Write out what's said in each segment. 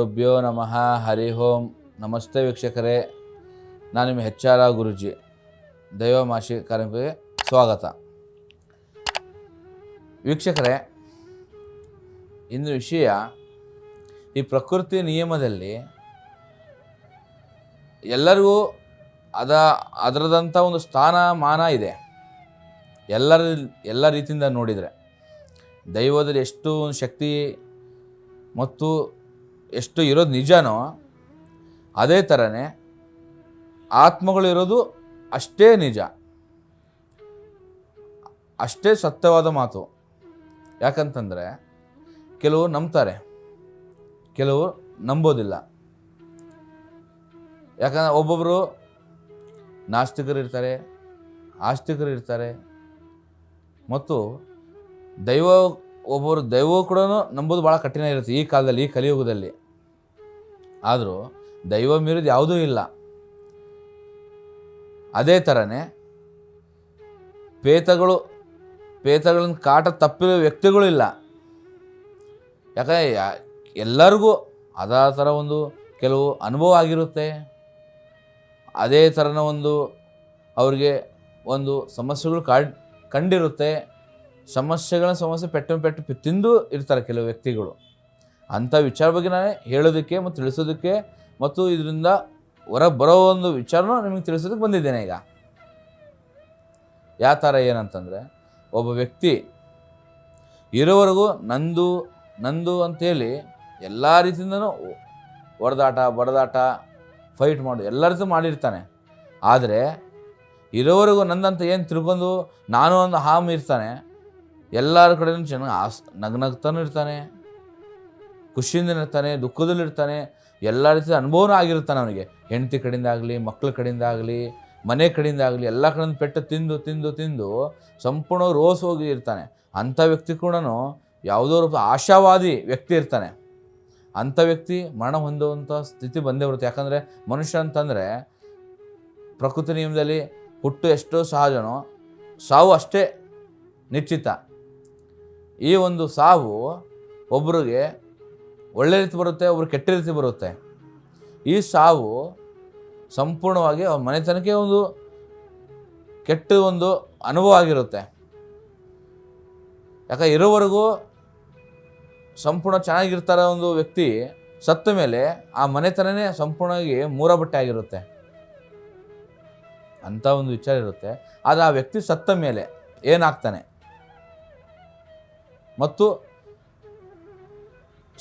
ಗುರುಭ್ಯೋ ನಮಃ. ಹರಿ ಓಂ. ನಮಸ್ತೆ ವೀಕ್ಷಕರೇ. ನಾನು ನಿಮ್ಮ ಹೆಚ್ ಆರ್ ಗುರುಜಿ. ದೈವಮಾಶಿ ಕಾರ್ಯಕ್ರಮಕ್ಕೆ ಸ್ವಾಗತ. ವೀಕ್ಷಕರೇ, ಇಂದು ವಿಷಯ ಈ ಪ್ರಕೃತಿ ನಿಯಮದಲ್ಲಿ ಎಲ್ಲರಿಗೂ ಅದ, ಅದರದಂಥ ಒಂದು ಸ್ಥಾನ ಮಾನ ಇದೆ. ಎಲ್ಲರ, ಎಲ್ಲ ರೀತಿಯಿಂದ ನೋಡಿದರೆ ದೈವದಲ್ಲಿ ಎಷ್ಟು ಶಕ್ತಿ ಮತ್ತು ಎಷ್ಟು ಇರೋದು ನಿಜನೋ ಅದೇ ಥರನೇ ಆತ್ಮಗಳಿರೋದು ಅಷ್ಟೇ ನಿಜ. ಅಷ್ಟೇ ಸತ್ಯವಾದ ಮಾತು. ಯಾಕಂತಂದರೆ ಕೆಲವು ನಂಬ್ತಾರೆ. ಕೆಲವು ನಂಬೋದಿಲ್ಲ. ಯಾಕಂದ್ರೆ ಒಬ್ಬೊಬ್ಬರು ನಾಸ್ತಿಕರು ಇರ್ತಾರೆ, ಆಸ್ತಿಕರು ಇರ್ತಾರೆ. ಮತ್ತು ದೈವ ಒಬ್ಬರು ದೈವ ಕೂಡ ನಂಬೋದು ಭಾಳ ಕಠಿಣ ಇರುತ್ತೆ ಈ ಕಾಲದಲ್ಲಿ, ಈ ಕಲಿಯುಗದಲ್ಲಿ. ಆದರೂ ದೈವ ಮೀರಿದ ಯಾವುದೂ ಇಲ್ಲ. ಅದೇ ಥರನೇ ಪೇತಗಳು, ಪೇತಗಳನ್ನು ಕಾಟ ತಪ್ಪಿರೋ ವ್ಯಕ್ತಿಗಳು ಇಲ್ಲ. ಯಾಕಂದರೆ ಎಲ್ಲರಿಗೂ ಅದಾದ ಥರ ಒಂದು ಕೆಲವು ಅನುಭವ ಆಗಿರುತ್ತೆ. ಅದೇ ಥರನ ಒಂದು ಅವ್ರಿಗೆ ಒಂದು ಸಮಸ್ಯೆಗಳು ಕಾಡ್, ಕಂಡಿರುತ್ತೆ. ಸಮಸ್ಯೆಗಳ ಸಮಸ್ಯೆ ಪೆಟ್ಟು ಪೆಟ್ಟು ತಿಂದು ಇರ್ತಾರೆ ಕೆಲವು ವ್ಯಕ್ತಿಗಳು. ಅಂಥ ವಿಚಾರ ಬಗ್ಗೆ ನಾನೇ ಹೇಳೋದಕ್ಕೆ ಮತ್ತು ತಿಳಿಸೋದಕ್ಕೆ ಮತ್ತು ಇದರಿಂದ ಹೊರಗೆ ಬರೋ ಒಂದು ವಿಚಾರನೂ ನಿಮಗೆ ತಿಳಿಸೋದಕ್ಕೆ ಬಂದಿದ್ದೇನೆ ಈಗ. ಯಾವ ಥರ ಏನಂತಂದರೆ, ಒಬ್ಬ ವ್ಯಕ್ತಿ ಇರೋವರೆಗೂ ನಂದು ನಂದು ಅಂಥೇಳಿ ಎಲ್ಲ ರೀತಿಯಿಂದನೂ ಹೊಡೆದಾಟ, ಬಡದಾಟ ಫೈಟ್ ಮಾಡು, ಎಲ್ಲ ರೀತಿ ಮಾಡಿರ್ತಾನೆ. ಆದರೆ ಇರೋವರೆಗೂ ನಂದಂತ ಏನು ತಿಳ್ಕೊಂಡು ನಾನು ಒಂದು ಹಾಮ್ ಇರ್ತಾನೆ, ಎಲ್ಲರ ಕಡೆಯೂ ಚೆನ್ನಾಗಿ ಆಸ್ ನಗ್ನಗ್ತಾನೂ ಇರ್ತಾನೆ. ಖುಷಿಯಿಂದ ಇರ್ತಾನೆ ದುಃಖದಲ್ಲಿರ್ತಾನೆ ಎಲ್ಲ ರೀತಿಯ ಅನುಭವನೂ ಆಗಿರ್ತಾನೆ ಅವನಿಗೆ. ಹೆಂಡತಿ ಕಡೆಯಿಂದ ಆಗಲಿ ಮಕ್ಕಳ ಕಡೆಯಿಂದ ಆಗಲಿ, ಮನೆ ಕಡೆಯಿಂದ ಆಗಲಿ, ಎಲ್ಲ ಕಡೆಯಿಂದ ಪೆಟ್ಟು ತಿಂದು ತಿಂದು ತಿಂದು ಸಂಪೂರ್ಣ ರೋಸ್ ಹೋಗಿ ಇರ್ತಾನೆ. ಅಂಥ ವ್ಯಕ್ತಿ ಕೂಡ ಯಾವುದೋ ರೂಪ ಆಶಾವಾದಿ ವ್ಯಕ್ತಿ ಇರ್ತಾನೆ. ಅಂಥ ವ್ಯಕ್ತಿ ಮರಣ ಹೊಂದುವಂಥ ಸ್ಥಿತಿ ಬಂದೇ ಬರುತ್ತೆ. ಯಾಕಂದರೆ ಮನುಷ್ಯ ಅಂತಂದರೆ ಪ್ರಕೃತಿ ನಿಯಮದಲ್ಲಿ ಹುಟ್ಟು ಎಷ್ಟೋ ಸಹಜನೋ, ಸಾವು ಅಷ್ಟೇ ನಿಶ್ಚಿತ. ಈ ಒಂದು ಸಾವು ಒಬ್ರಿಗೆ ಒಳ್ಳೆ ರೀತಿ ಬರುತ್ತೆ, ಒಬ್ರು ಕೆಟ್ಟ ರೀತಿ ಬರುತ್ತೆ. ಈ ಸಾವು ಸಂಪೂರ್ಣವಾಗಿ ಅವ್ರ ಮನೆತನಕ್ಕೆ ಒಂದು ಕೆಟ್ಟ ಒಂದು ಅನುಭವ ಆಗಿರುತ್ತೆ. ಯಾಕೆ ಇರೋವರೆಗೂ ಸಂಪೂರ್ಣ ಚೆನ್ನಾಗಿರ್ತಾರ ಒಂದು ವ್ಯಕ್ತಿ ಸತ್ತ ಮೇಲೆ ಆ ಮನೆತನನೇ ಸಂಪೂರ್ಣವಾಗಿ ಮೂರ ಬಟ್ಟೆ ಆಗಿರುತ್ತೆ. ಅಂಥ ಒಂದು ವಿಚಾರ ಇರುತ್ತೆ. ಆದರೆ ಆ ವ್ಯಕ್ತಿ ಸತ್ತ ಮೇಲೆ ಏನಾಗ್ತಾನೆ? ಮತ್ತು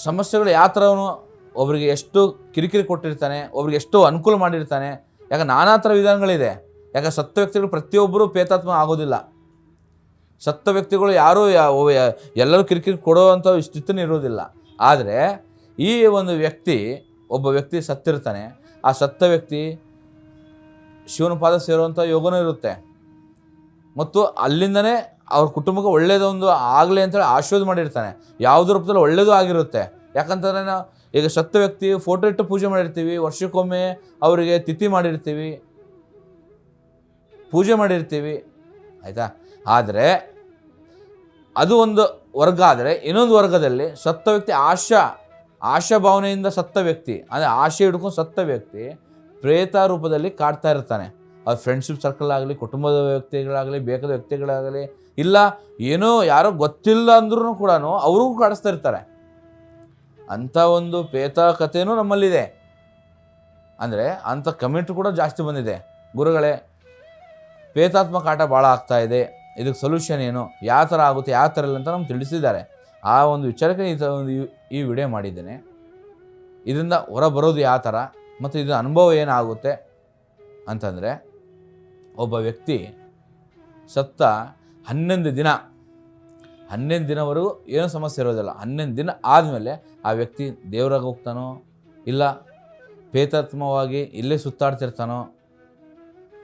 ಸಮಸ್ಯೆಗಳು ಯಾವ ಥರವನು ಒಬ್ರಿಗೆ ಎಷ್ಟು ಕಿರಿಕಿರಿ ಕೊಟ್ಟಿರ್ತಾನೆ, ಒಬ್ರಿಗೆ ಎಷ್ಟು ಅನುಕೂಲ ಮಾಡಿರ್ತಾನೆ, ಯಾಕೆ ನಾನಾ ಥರ ವಿಧಾನಗಳಿದೆ. ಯಾಕೆ ಸತ್ತ ವ್ಯಕ್ತಿಗಳು ಪ್ರತಿಯೊಬ್ಬರೂ ಪೇತಾತ್ಮ ಆಗೋದಿಲ್ಲ. ಸತ್ತ ವ್ಯಕ್ತಿಗಳು ಯಾರೂ ಎಲ್ಲರೂ ಕಿರಿಕಿರಿ ಕೊಡೋವಂಥ ಸ್ಥಿತಿನೂ ಇರೋದಿಲ್ಲ. ಆದರೆ ಈ ಒಂದು ವ್ಯಕ್ತಿ, ಒಬ್ಬ ವ್ಯಕ್ತಿ ಸತ್ತಿರ್ತಾನೆ. ಆ ಸತ್ತ ವ್ಯಕ್ತಿ ಶಿವನ ಪಾದ ಸೇರುವಂಥ ಯೋಗನೂ ಇರುತ್ತೆ. ಮತ್ತು ಅಲ್ಲಿಂದನೇ ಅವ್ರ ಕುಟುಂಬಕ್ಕೆ ಒಳ್ಳೇದೊಂದು ಆಗಲಿ ಅಂತೇಳಿ ಆಶೀರ್ವಾದ ಮಾಡಿರ್ತಾನೆ. ಯಾವುದ್ರ ರೂಪದಲ್ಲಿ ಒಳ್ಳೇದು ಆಗಿರುತ್ತೆ. ಯಾಕಂತಂದರೆ ನಾವು ಈಗ ಸತ್ತ ವ್ಯಕ್ತಿ ಫೋಟೋ ಇಟ್ಟು ಪೂಜೆ ಮಾಡಿರ್ತೀವಿ, ವರ್ಷಕ್ಕೊಮ್ಮೆ ಅವರಿಗೆ ತಿಥಿ ಮಾಡಿರ್ತೀವಿ, ಪೂಜೆ ಮಾಡಿರ್ತೀವಿ, ಆಯಿತಾ? ಆದರೆ ಅದು ಒಂದು ವರ್ಗ ಆದರೆ ಇನ್ನೊಂದು ವರ್ಗದಲ್ಲಿ ಸತ್ತ ವ್ಯಕ್ತಿ ಆಶಾ ಆಶಾ ಭಾವನೆಯಿಂದ ಸತ್ತ ವ್ಯಕ್ತಿ, ಅಂದರೆ ಆಶೆ ಹಿಡ್ಕೊಂಡು ಸತ್ತ ವ್ಯಕ್ತಿ ಪ್ರೇತ ರೂಪದಲ್ಲಿ ಕಾಡ್ತಾ ಇರ್ತಾನೆ. ಅದು ಫ್ರೆಂಡ್ಶಿಪ್ ಸರ್ಕಲ್ ಆಗಲಿ, ಕುಟುಂಬದ ವ್ಯಕ್ತಿಗಳಾಗಲಿ, ಬೇಕಾದ ವ್ಯಕ್ತಿಗಳಾಗಲಿ, ಇಲ್ಲ, ಏನೋ ಯಾರೋ ಗೊತ್ತಿಲ್ಲ ಅಂದ್ರೂ ಕೂಡ ಅವ್ರಿಗೂ ಕಾಡಿಸ್ತಾ ಇರ್ತಾರೆ. ಅಂಥ ಒಂದು ಪೇತ ಕಥೆಯೂ ನಮ್ಮಲ್ಲಿದೆ. ಅಂದರೆ ಅಂಥ ಕಮೆಂಟ್ ಕೂಡ ಜಾಸ್ತಿ ಬಂದಿದೆ. ಗುರುಗಳೇ ಪೇತಾತ್ಮ ಕಾಟ ಭಾಳ ಆಗ್ತಾ ಇದೆ. ಇದಕ್ಕೆ ಸೊಲ್ಯೂಷನ್ ಏನು? ಯಾವ ಥರ ಆಗುತ್ತೆ, ಯಾವ ಥರ ಇಲ್ಲ ಅಂತ ನಮ್ಗೆ ತಿಳಿಸಿದ್ದಾರೆ. ಆ ಒಂದು ವಿಚಾರಕ್ಕೆ ಈ ಒಂದು ಈ- ಈ ವಿಡಿಯೋ ಮಾಡಿದ್ದೇನೆ. ಇದರಿಂದ ಹೊರ ಬರೋದು ಯಾವ ಥರ? ಮತ್ತು ಇದು ಅನುಭವ ಏನಾಗುತ್ತೆ? ಅಂತಂದರೆ ಒಬ್ಬ ವ್ಯಕ್ತಿ ಸತ್ತ ಹನ್ನೊಂದು ದಿನ, ಹನ್ನೊಂದು ದಿನವರೆಗೂ ಏನೂ ಸಮಸ್ಯೆ ಇರೋದಿಲ್ಲ. ಹನ್ನೊಂದು ದಿನ ಆದಮೇಲೆ ಆ ವ್ಯಕ್ತಿ ದೇವ್ರಾಗ ಹೋಗ್ತಾನೋ, ಇಲ್ಲ ಪೇತಾತ್ಮವಾಗಿ ಇಲ್ಲೇ ಸುತ್ತಾಡ್ತಿರ್ತಾನೋ,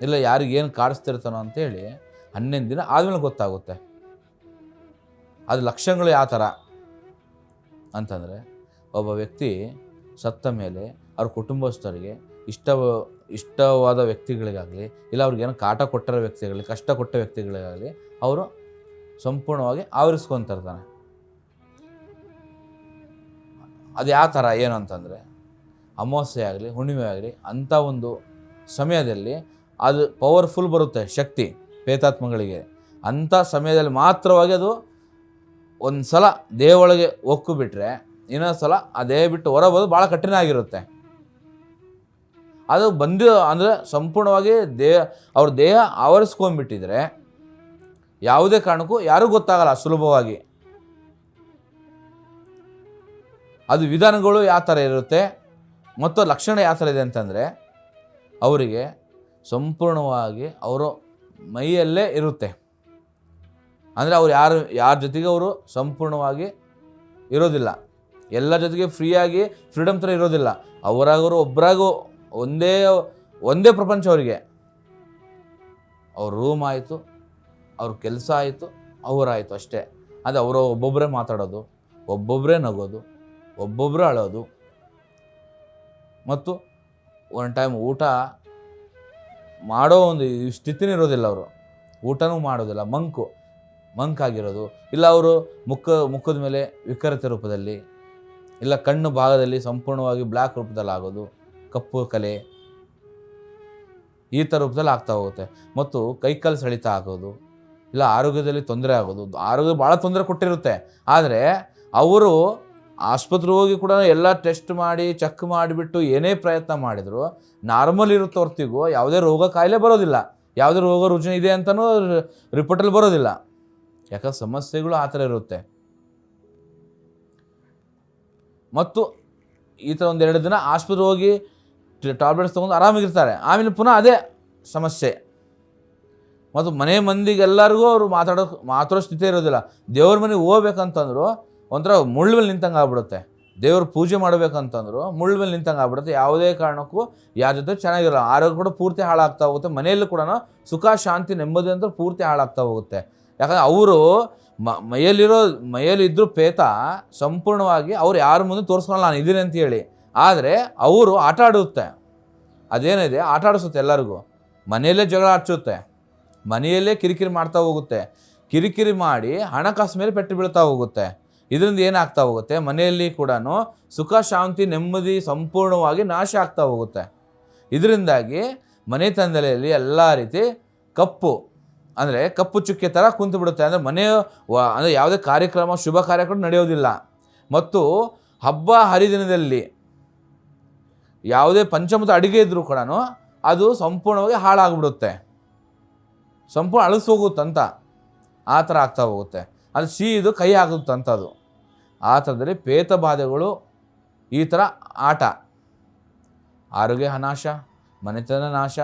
ಇಲ್ಲ ಯಾರಿಗೇನು ಕಾಡಿಸ್ತಿರ್ತಾನೋ ಅಂತೇಳಿ ಹನ್ನೊಂದು ದಿನ ಆದಮೇಲೆ ಗೊತ್ತಾಗುತ್ತೆ. ಅದು ಲಕ್ಷಣಗಳು ಯಾವ ಥರ ಅಂತಂದರೆ, ಒಬ್ಬ ವ್ಯಕ್ತಿ ಸತ್ತ ಮೇಲೆ ಅವ್ರ ಕುಟುಂಬಸ್ಥರಿಗೆ ಇಷ್ಟ ಇಷ್ಟವಾದ ವ್ಯಕ್ತಿಗಳಿಗಾಗಲಿ, ಇಲ್ಲ ಅವ್ರಿಗೇನೋ ಕಾಟ ಕೊಟ್ಟಿರೋ ವ್ಯಕ್ತಿಗಳಿಗೆ ಕಷ್ಟ ಕೊಟ್ಟ ವ್ಯಕ್ತಿಗಳಿಗಾಗಲಿ, ಅವರು ಸಂಪೂರ್ಣವಾಗಿ ಆವರಿಸ್ಕೊತಿರ್ತಾನೆ. ಅದು ಯಾವ ಥರ, ಏನು ಅಂತಂದರೆ, ಅಮಾವಾಸ್ಯೆ ಆಗಲಿ, ಹುಣ್ಣಿಮೆ ಆಗಲಿ, ಅಂಥ ಒಂದು ಸಮಯದಲ್ಲಿ ಅದು ಪವರ್ಫುಲ್ ಬರುತ್ತೆ ಶಕ್ತಿ ಪೇತಾತ್ಮಗಳಿಗೆ ಅಂಥ ಸಮಯದಲ್ಲಿ ಮಾತ್ರವಾಗಿ ಅದು ಒಂದು ಸಲ ದೇವೊಳಗೆ ಒಕ್ಕು ಬಿಟ್ಟರೆ ಇನ್ನೊಂದು ಸಲ ಆ ದೇಹ ಬಿಟ್ಟು ಹೊರಬೋದು ಭಾಳ ಕಠಿಣ ಆಗಿರುತ್ತೆ. ಅದು ಬಂದು ಅಂದರೆ ಸಂಪೂರ್ಣವಾಗಿ ದೇಹ ಅವ್ರ ದೇಹ ಆವರಿಸ್ಕೊಂಡ್ಬಿಟ್ಟಿದ್ರೆ ಯಾವುದೇ ಕಾರಣಕ್ಕೂ ಯಾರಿಗೂ ಗೊತ್ತಾಗಲ್ಲ ಸುಲಭವಾಗಿ. ಅದು ವಿಧಾನಗಳು ಯಾವ ಥರ ಇರುತ್ತೆ, ಮತ್ತು ಲಕ್ಷಣ ಯಾವ ಥರ ಇದೆ ಅಂತಂದರೆ, ಅವರಿಗೆ ಸಂಪೂರ್ಣವಾಗಿ ಅವರು ಮೈಯಲ್ಲೇ ಇರುತ್ತೆ. ಅಂದರೆ ಅವ್ರು ಯಾರು, ಯಾರ ಜೊತೆಗೆ ಅವರು ಸಂಪೂರ್ಣವಾಗಿ ಇರೋದಿಲ್ಲ. ಎಲ್ಲ ಜೊತೆಗೆ ಫ್ರೀಯಾಗಿ ಫ್ರೀಡಮ್ ಥರ ಇರೋದಿಲ್ಲ. ಅವರಾಗವರು ಒಬ್ಬರಾಗೂ ಒಂದೇ ಒಂದೇ ಪ್ರಪಂಚ ಅವರಿಗೆ. ಅವ್ರ ರೂಮ್ ಆಯಿತು, ಅವ್ರ ಕೆಲಸ ಆಯಿತು ಅವರಾಯಿತು ಅಷ್ಟೇ. ಅದು ಅವರು ಒಬ್ಬೊಬ್ಬರೇ ಮಾತಾಡೋದು ಒಬ್ಬೊಬ್ಬರೇ ನಗೋದು ಒಬ್ಬೊಬ್ಬರೇ ಅಳೋದು. ಮತ್ತು ಒಂದು ಟೈಮ್ ಊಟ ಮಾಡೋ ಒಂದು ಸ್ಥಿತಿನೇ ಇರೋದಿಲ್ಲ ಅವರು. ಊಟನೂ ಮಾಡೋದಿಲ್ಲ, ಮಂಕು, ಮಂಕ್ ಆಗಿರೋದು. ಇಲ್ಲ ಅವರು ಮುಖ, ಮುಖದ ಮೇಲೆ ವಿಕರತೆ ರೂಪದಲ್ಲಿ, ಇಲ್ಲ ಕಣ್ಣು ಭಾಗದಲ್ಲಿ ಸಂಪೂರ್ಣವಾಗಿ ಬ್ಲ್ಯಾಕ್ ರೂಪದಲ್ಲಿ ಆಗೋದು ಕಪ್ಪು ಕಲೆ ಈ ಥರ ರೂಪದಲ್ಲಿ ಆಗ್ತಾ ಹೋಗುತ್ತೆ. ಮತ್ತು ಕೈಕಾಲು ಸೆಳಿತ ಆಗೋದು, ಇಲ್ಲ ಆರೋಗ್ಯದಲ್ಲಿ ತೊಂದರೆ ಆಗೋದು, ಆರೋಗ್ಯ ಭಾಳ ತೊಂದರೆ ಕೊಟ್ಟಿರುತ್ತೆ. ಆದರೆ ಅವರು ಆಸ್ಪತ್ರೆ ಹೋಗಿ ಕೂಡ ಎಲ್ಲ ಟೆಸ್ಟ್ ಮಾಡಿ, ಚೆಕ್ ಮಾಡಿಬಿಟ್ಟು ಏನೇ ಪ್ರಯತ್ನ ಮಾಡಿದ್ರು, ನಾರ್ಮಲ್ ಇರುತ್ತೆ ಹೊರ್ತಿಗೂ ಯಾವುದೇ ರೋಗ ಕಾಯಿಲೆ ಬರೋದಿಲ್ಲ. ಯಾವುದೇ ರೋಗ ರುಜಿನ ಇದೆ ಅಂತಲೂ ರಿಪೋರ್ಟಲ್ಲಿ ಬರೋದಿಲ್ಲ. ಯಾಕಂದ್ರೆ ಸಮಸ್ಯೆಗಳು ಆ ಥರ ಇರುತ್ತೆ. ಮತ್ತು ಈ ಥರ ಒಂದು ಎರಡು ದಿನ ಆಸ್ಪತ್ರೆ ಹೋಗಿ ಟ್ಯಾಬ್ಲೆಟ್ಸ್ ತೊಗೊಂಡು ಆರಾಮಾಗಿರ್ತಾರೆ. ಆಮೇಲೆ ಪುನಃ ಅದೇ ಸಮಸ್ಯೆ. ಮತ್ತು ಮನೆ ಮಂದಿಗೆಲ್ಲರಿಗೂ ಅವರು ಮಾತಾಡೋ ಮಾತಾಡೋ ಸ್ಥಿತಿ ಇರೋದಿಲ್ಲ. ದೇವ್ರ ಮನೆಗೆ ಹೋಗ್ಬೇಕಂತಂದ್ರು ಒಂಥರ ಮುಳ್ಳು ಮೇಲೆ ನಿಂತಂಗೆ ಆಗ್ಬಿಡುತ್ತೆ. ದೇವ್ರ ಪೂಜೆ ಮಾಡಬೇಕಂತಂದ್ರು ಮುಳ್ಳು ಮೇಲೆ ನಿಂತಂಗೆ ಆಗ್ಬಿಡುತ್ತೆ. ಯಾವುದೇ ಕಾರಣಕ್ಕೂ ಯಾರ ಜೊತೆ ಚೆನ್ನಾಗಿರಲ್ಲ. ಆರೋಗ್ಯ ಕೂಡ ಪೂರ್ತಿ ಹಾಳಾಗ್ತಾ ಹೋಗುತ್ತೆ. ಮನೆಯಲ್ಲೂ ಕೂಡ ಸುಖ, ಶಾಂತಿ, ನೆಮ್ಮದಿ ಅಂತ ಪೂರ್ತಿ ಹಾಳಾಗ್ತಾ ಹೋಗುತ್ತೆ. ಯಾಕಂದರೆ ಅವರು ಮ, ಮೈಯಲ್ಲಿರೋ ಮೈಯಲ್ಲಿದ್ದರೂ ಪೇತ ಸಂಪೂರ್ಣವಾಗಿ ಅವ್ರು ಯಾರ ಮುಂದೆ ತೋರಿಸ್ಕೊಳ್ಳಲ್ಲ ನಾನು ಇದ್ದೀನಿ ಅಂತ ಹೇಳಿ. ಆದರೆ ಅವರು ಆಟ ಆಡುತ್ತೆ. ಅದೇನಿದೆ? ಆಟ ಆಡಿಸುತ್ತೆ ಎಲ್ಲರಿಗೂ. ಮನೆಯಲ್ಲೇ ಜಗಳ ಹಚ್ಚುತ್ತೆ ಮನೆಯಲ್ಲೇ ಕಿರಿಕಿರಿ ಮಾಡ್ತಾ ಹೋಗುತ್ತೆ. ಕಿರಿಕಿರಿ ಮಾಡಿ ಹಣಕಾಸು ಮೇಲೆ ಪೆಟ್ಟು ಬೀಳ್ತಾ ಹೋಗುತ್ತೆ. ಇದರಿಂದ ಏನಾಗ್ತಾ ಹೋಗುತ್ತೆ? ಮನೆಯಲ್ಲಿ ಕೂಡ ಸುಖ, ಶಾಂತಿ, ನೆಮ್ಮದಿ ಸಂಪೂರ್ಣವಾಗಿ ನಾಶ ಆಗ್ತಾ ಹೋಗುತ್ತೆ. ಇದರಿಂದಾಗಿ ಮನೆ ಮನೆತನದಲ್ಲಿ ಎಲ್ಲ ರೀತಿ ಕಪ್ಪು, ಅಂದರೆ ಕಪ್ಪು ಚುಕ್ಕೆ ಥರ ಕುಂತು ಬಿಡುತ್ತೆ. ಅಂದರೆ ಮನೆ, ವ- ಅಂದರೆ ಯಾವುದೇ ಕಾರ್ಯಕ್ರಮ, ಶುಭ ಕಾರ್ಯಕ್ರಮ ನಡೆಯೋದಿಲ್ಲ. ಮತ್ತು ಹಬ್ಬ ಹರಿದಿನದಲ್ಲಿ ಯಾವುದೇ ಪಂಚಮದ ಅಡುಗೆ ಇದ್ದರೂ ಕೂಡ ಅದು ಸಂಪೂರ್ಣವಾಗಿ ಹಾಳಾಗ್ಬಿಡುತ್ತೆ. ಸಂಪೂರ್ಣ ಅಳಿಸೋಗುತ್ತಂತ ಆ ಥರ ಆಗ್ತಾ ಹೋಗುತ್ತೆ. ಅದು ಸಿಹಿದು ಕೈ ಆಗುತ್ತಂತ ಅದು. ಆ ಥರದಲ್ಲಿ ಪೇತ ಬಾಧೆಗಳು ಈ ಥರ ಆಟ. ಆರೋಗ್ಯ ನಾಶ, ಮನೆತನ ನಾಶ,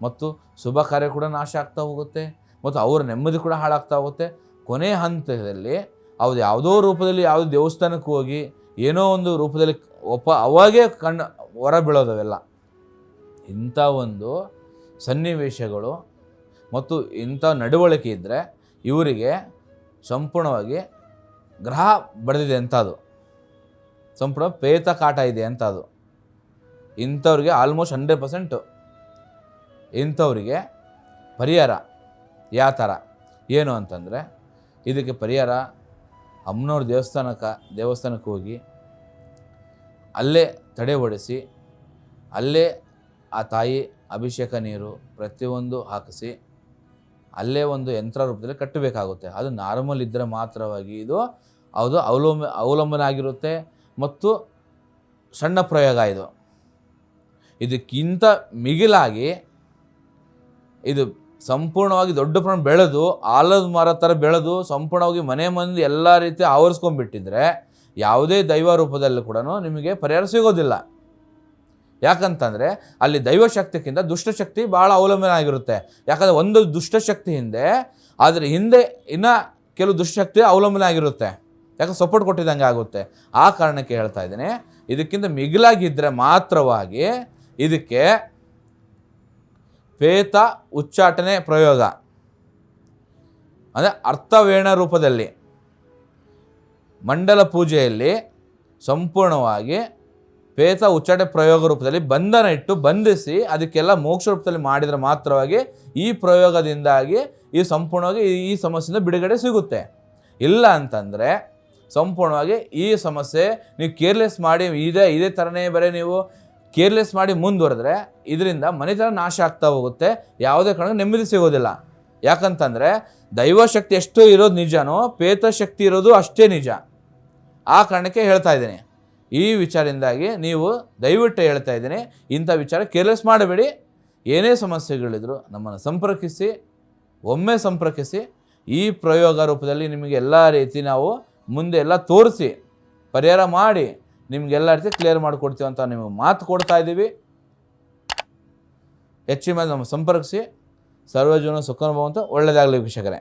ಮತ್ತು ಶುಭ ಕಾರ್ಯ ಕೂಡ ನಾಶ ಆಗ್ತಾ ಹೋಗುತ್ತೆ, ಮತ್ತು ಅವರ ನೆಮ್ಮದಿ ಕೂಡ ಹಾಳಾಗ್ತಾ ಹೋಗುತ್ತೆ. ಕೊನೆ ಹಂತದಲ್ಲಿ ಅವ್ರು ಯಾವುದೋ ರೂಪದಲ್ಲಿ, ಯಾವುದೋ ದೇವಸ್ಥಾನಕ್ಕೆ ಹೋಗಿ ಏನೋ ಒಂದು ರೂಪದಲ್ಲಿ ಒಪ್ಪ ಅವಾಗೇ ಕಣ್ಣು ಹೊರ ಬೀಳೋದವೆಲ್ಲ. ಇಂಥ ಒಂದು ಸನ್ನಿವೇಶಗಳು ಮತ್ತು ಇಂಥ ನಡವಳಿಕೆ ಇದ್ದರೆ ಇವರಿಗೆ ಸಂಪೂರ್ಣವಾಗಿ ಗ್ರಹ ಬಡಿದಿದೆ ಅಂತ ಅದು ಸಂಪೂರ್ಣ ಪ್ರೇತ ಕಾಟ ಇದೆ ಅಂತ ಅದು ಇಂಥವ್ರಿಗೆ ಆಲ್ಮೋಸ್ಟ್ ಹಂಡ್ರೆಡ್ ಪರ್ಸೆಂಟು ಇಂಥವ್ರಿಗೆ ಪರಿಹಾರ. ಯಾವ ಥರ? ಏನು ಅಂತಂದರೆ, ಇದಕ್ಕೆ ಪರಿಹಾರ ಅಮ್ಮನವ್ರ ದೇವಸ್ಥಾನಕ್ಕೆ ದೇವಸ್ಥಾನಕ್ಕೆ ಹೋಗಿ ಅಲ್ಲೇ ತಡೆ ಹೊಡೆಸಿ ಅಲ್ಲೇ ಆ ತಾಯಿ ಅಭಿಷೇಕ ನೀರು ಪ್ರತಿಯೊಂದು ಹಾಕಿಸಿ, ಅಲ್ಲೇ ಒಂದು ಯಂತ್ರ ರೂಪದಲ್ಲಿ ಕಟ್ಟಬೇಕಾಗುತ್ತೆ. ಅದು ನಾರ್ಮಲ್ ಇದ್ದರೆ ಮಾತ್ರವಾಗಿ ಇದು ಅದು ಅವಲಂಬ ಅವಲಂಬನೆ ಆಗಿರುತ್ತೆ ಮತ್ತು ಸಣ್ಣ ಪ್ರಯೋಗ ಇದು. ಇದಕ್ಕಿಂತ ಮಿಗಿಲಾಗಿ ಇದು ಸಂಪೂರ್ಣವಾಗಿ ದೊಡ್ಡ ಪ್ರಮಾಣ ಬೆಳೆದು ಆಲದ ಮರ ಥರ ಬೆಳೆದು ಸಂಪೂರ್ಣವಾಗಿ ಮನೆ ಮಂದಿ ಎಲ್ಲ ರೀತಿ ಆವರಿಸ್ಕೊಂಡ್ಬಿಟ್ಟಿದ್ರೆ ಯಾವುದೇ ದೈವ ರೂಪದಲ್ಲೂ ಕೂಡ ನಿಮಗೆ ಪರಿಹಾರ ಸಿಗೋದಿಲ್ಲ. ಯಾಕಂತಂದರೆ ಅಲ್ಲಿ ದೈವಶಕ್ತಿಗಿಂತ ದುಷ್ಟಶಕ್ತಿ ಭಾಳ ಅವಲಂಬನೆ ಆಗಿರುತ್ತೆ. ಯಾಕಂದರೆ ಒಂದು ದುಷ್ಟಶಕ್ತಿ ಹಿಂದೆ ಅದರ ಹಿಂದೆ ಇನ್ನು ಕೆಲವು ದುಷ್ಟಶಕ್ತಿ ಅವಲಂಬನೆ ಆಗಿರುತ್ತೆ. ಯಾಕಂದ್ರೆ ಸಪೋರ್ಟ್ ಕೊಟ್ಟಿದ್ದಂಗೆ ಆಗುತ್ತೆ. ಆ ಕಾರಣಕ್ಕೆ ಹೇಳ್ತಾ ಇದ್ದೀನಿ, ಇದಕ್ಕಿಂತ ಮಿಗಿಲಾಗಿದ್ದರೆ ಮಾತ್ರವಾಗಿ ಇದಕ್ಕೆ ಪೇತ ಉಚ್ಚಾಟನೆ ಪ್ರಯೋಗ. ಅಂದರೆ ಅರ್ಥವೇಣ ರೂಪದಲ್ಲಿ. ಮಂಡಲ ಪೂಜೆಯಲ್ಲಿ ಸಂಪೂರ್ಣವಾಗಿ ಪೇತ ಉಚ್ಚಾಟೆ ಪ್ರಯೋಗ ರೂಪದಲ್ಲಿ ಬಂಧನ ಇಟ್ಟು ಬಂಧಿಸಿ ಅದಕ್ಕೆಲ್ಲ ಮೋಕ್ಷ ರೂಪದಲ್ಲಿ ಮಾಡಿದರೆ ಮಾತ್ರವಾಗಿ ಈ ಪ್ರಯೋಗದಿಂದಾಗಿ ಈ ಸಂಪೂರ್ಣವಾಗಿ ಈ- ಸಮಸ್ಯೆಯಿಂದ ಬಿಡುಗಡೆ ಸಿಗುತ್ತೆ. ಇಲ್ಲ ಅಂತಂದರೆ ಸಂಪೂರ್ಣವಾಗಿ ಈ ಸಮಸ್ಯೆ ನೀವು ಕೇರ್ಲೆಸ್ ಮಾಡಿ ಇದೇ ಇದೇ ಥರನೇ ಬರೀ ನೀವು ಕೇರ್ಲೆಸ್ ಮಾಡಿ ಮುಂದುವರೆದ್ರೆ ಇದರಿಂದ ಮನೆತನ ನಾಶ ಆಗ್ತಾ ಹೋಗುತ್ತೆ, ಯಾವುದೇ ಕಾರಣಕ್ಕೂ ನೆಮ್ಮದಿ ಸಿಗೋದಿಲ್ಲ. ಯಾಕಂತಂದರೆ ದೈವಶಕ್ತಿ ಎಷ್ಟು ಇರೋದು ನಿಜನೋ ಪೇತ ಶಕ್ತಿ ಇರೋದು ಅಷ್ಟೇ ನಿಜ. ಆ ಕಾರಣಕ್ಕೆ ಹೇಳ್ತಾ ಇದ್ದೀನಿ. ಈ ವಿಚಾರದಿಂದಾಗಿ ನೀವು ದಯವಿಟ್ಟು ಹೇಳ್ತಾ ಇದ್ದೀನಿ. ಇಂಥ ವಿಚಾರ ಕೇರ್ಲೆಸ್ ಮಾಡಬೇಡಿ. ಏನೇ ಸಮಸ್ಯೆಗಳಿದ್ರು ನಮ್ಮನ್ನು ಸಂಪರ್ಕಿಸಿ, ಒಮ್ಮೆ ಸಂಪರ್ಕಿಸಿ, ಈ ಪ್ರಯೋಗ ರೂಪದಲ್ಲಿ ನಿಮಗೆ ಎಲ್ಲ ರೀತಿ ನಾವು ಮುಂದೆ ಎಲ್ಲ ತೋರಿಸಿ, ಪರಿಹಾರ ಮಾಡಿ, ನಿಮಗೆಲ್ಲ ರೀತಿ ಕ್ಲಿಯರ್ ಮಾಡಿಕೊಡ್ತೀವಿ ಅಂತ ನಿಮಗೆ ಮಾತು ಕೊಡ್ತಾ ಇದ್ದೀವಿ. ಹೆಚ್ಚಿನ ಮೇಲೆ ನಮ್ಮ ಸಂಪರ್ಕಿಸಿ. ಸರ್ವಜೀವನ ಸುಖಾನುಭವ ಅಂತ ಒಳ್ಳೆಯದಾಗಲಿ ವೀಕ್ಷಕರೇ.